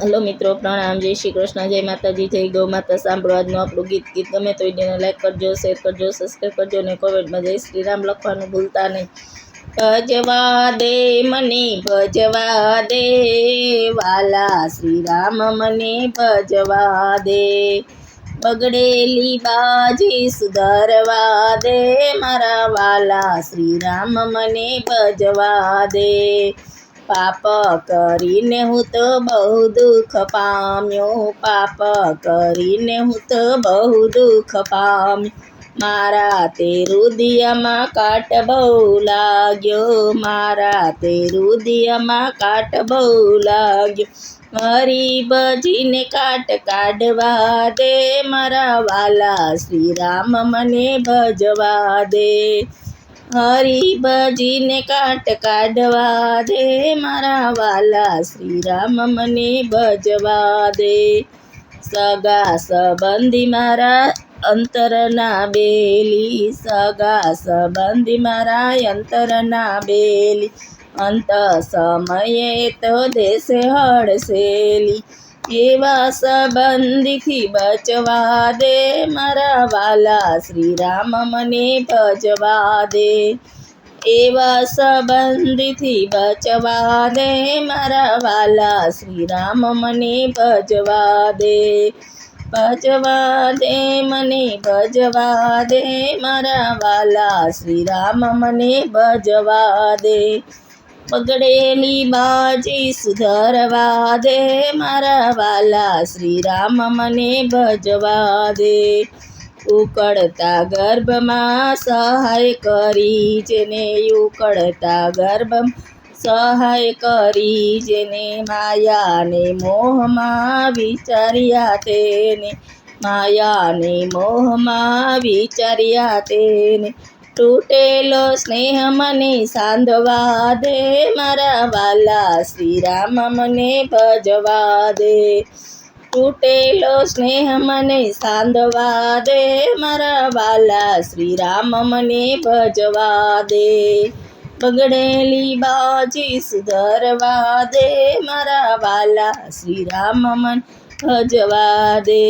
Hello મિત્રો, પ્રણામ, જય શ્રી કૃષ્ણ, જય માતાજી, જય ગૌ માતા, સાંભળો આજનું આપણું ગીત. ગીત ગમે તો વિડીયોને લાઈક કરજો શેર કરજો સબસ્ક્રાઈબ કરજો અને કોમેન્ટમાં જય શ્રી રામ લખવાનું ભૂલતા નહીં. ભજવા દે મને, ભજવા દે વાલા, શ્રી રામ મને ભજવા દે. બગડેલી બાજી સુધારવા દે મારા વાલા, શ્રી રામ મને ભજવા દે. પાપ કરીને હું તો બહુ દુઃખ પામ્યો. પાપ કરીને હું તો બહુ દુઃખ પામ્યો. મારા તે રુદિયામાં કાટ બહુ લાગ્યો. મારા તે રુદિયામાં કાટ બહુ લાગ્યો. મારી બજીને કાટ કાઢવા દે. મારા વાલા શ્રી રામ મને ભજવા દે. હરિભજીને કાટ કાઢવા દે, મારા વાલા શ્રી રામ મને ભજવા દે. સગા સંબંધી મારા અંતરના બેલી, સગા સંબંધી મારા અંતરના બેલી. અંત સમયે તો દેશે હડસેલી એવા સંબંધીથી બચવા દે મારા વાલા શ્રી રામ મને ભજવા દે એવા સંબંધીથી બચવા દે મારા વાલા શ્રી રામ મને ભજવા દે ભજવા દે મને ભજવા દે મારા વાલા શ્રી રામ મને ભજવા દે બગડેલી બાજી સુધારવા દે મારા વાલા શ્રી રામ મને ભજવા દે. ઉકળતા ગર્ભમાં સહાય કરી જેને ઉકળતા ગર્ભ સહાય કરી જેને માયાને મોહમાં વિચાર્યા તેને. માયાને મોહમાં વિચાર્યા તેને. તૂટેલો સ્નેહ મને સાંધવા દે. મારા વાલા શ્રી રામ મને ભજવા દે. તૂટેલો સ્નેહ મને સાંધવા દે. મારા વાલા શ્રી રામ મને ભજવા દે. બગડેલી બાજી સુધરવા દે. મારા વાલા શ્રી રામ મન ભજવા દે.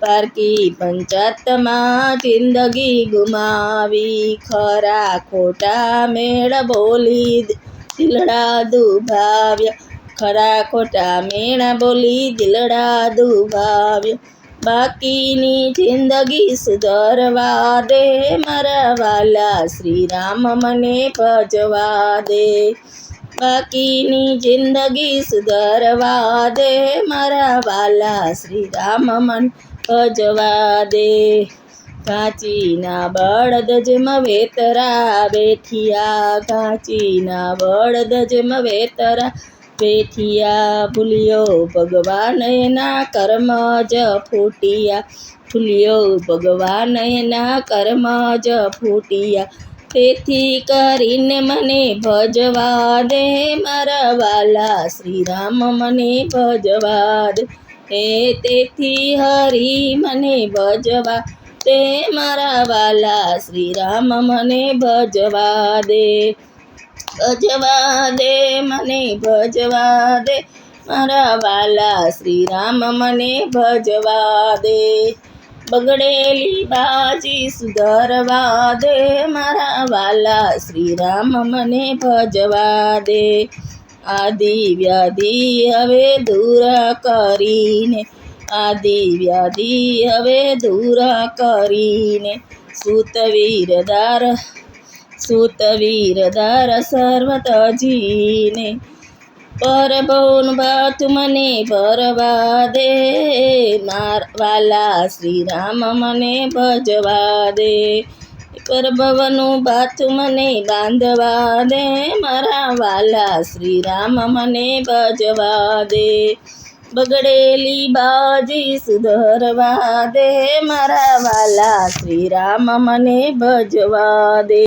પારકી પંચાયતમાં જિંદગી ગુમાવી. ખરા ખોટા મેળ બોલી દિલડા દુભાવ્યા. ખરા ખોટા મેળ બોલી દિલડા દુભાવ્યા. બાકીની જિંદગી સુધરવા દે, મારા વાલા શ્રી રામ મને ભજવા દે. બાકીની જિંદગી સુધરવા દે, મારા વાલા શ્રી રામ મન ભજવા દે ઘાંચીના બળદ જેમ વેતરા બેઠિયા ઘાંચીના બળદ જેમ વેતરા બેઠિયા ભૂલ્યો ભગવાન એના કર્મ જ ફૂટિયા ભૂલ્યો ભગવાન એના કર્મ જ ફૂટિયા તેથી કરીને મને ભજવા દે મારા વાલા શ્રી રામ મને ભજવા દે હે તેથી હરી મને ભજવા દે, મારા વાલા શ્રી રામ મને ભજવા દે. ભજવા દે, મને ભજવા દે, મારા વાલા શ્રી રામ મને ભજવા દે. બગડેલી બાજી સુધારવા દે, મારા વાલા શ્રી રામ મને ભજવા દે. આદિ વ્યાધિ હવે દૂર કરીને આદિ વ્યાધિ હવે દૂર કરીને સુતવીરદાર સુતવીરદાર સર્વતજીને પરભવન ભાત મને ભરવા દે માર વાલા શ્રી રામ મને ભજવા દે પરભવનું ભાત મને બાંધવા દે. મારા વાલા શ્રી રામ મને ભજવા દે. બગડેલી બાજી સુધરવા દે. મારા વાલા શ્રી રામ મને ભજવા દે.